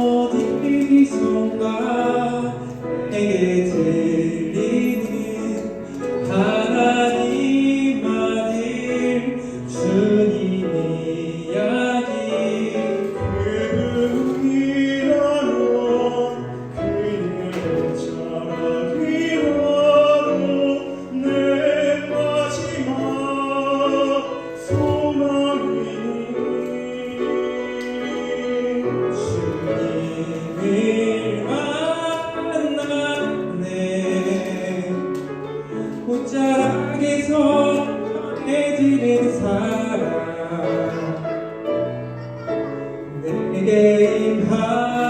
어디 있는가 내게 제 same her.